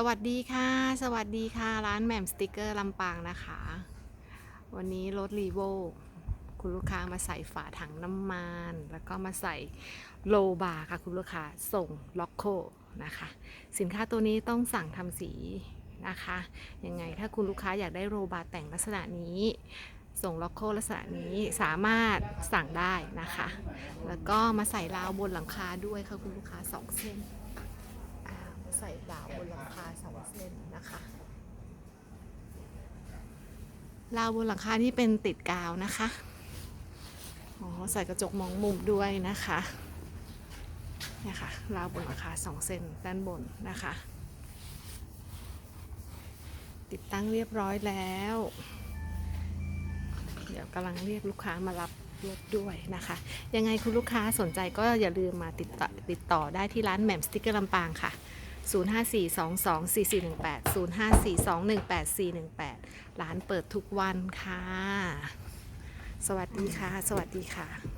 สวัสดีค่ะ สวัสดีค่ะ ร้านแหม่มสติกเกอร์ลำปางนะคะ วันนี้รถรีโวคุณลูกค้ามาใส่ฝาถังน้ำมัน แล้วก็มาใส่โลบาค่ะคุณลูกค้าส่งล็อกโคนะคะ สินค้าตัวนี้ต้องสั่งทำสีนะคะยังไงถ้าคุณลูกค้าอยากได้โลบาแต่งลักษณะนี้ ส่งล็อกโคลักษณะนี้สามารถสั่งได้นะคะ แล้วก็มาใส่ราวบนหลังคาด้วยค่ะคุณลูกค้าสองเส้น ใส่ดาวบนหลังคาสองเส้นนะคะราวบนหลังคานี่เป็นติดกาวนะคะอ๋อใส่กระจกมองมุมด้วยนะคะเนี่ยค่ะราวบนหลังคาสองเส้นด้านบนนะคะ ติดตั้งเรียบร้อยแล้ว เดี๋ยวกำลังเรียกลูกค้ามารับรถด้วยนะคะ ยังไงคุณลูกค้าสนใจก็อย่าลืมมาติดต่อติดต่อได้ที่ร้านแหม่มสติกเกอร์ลำปางค่ะ 0542244418 0542184418 ร้านเปิดทุกวันค่ะ สวัสดีค่ะ สวัสดีค่ะ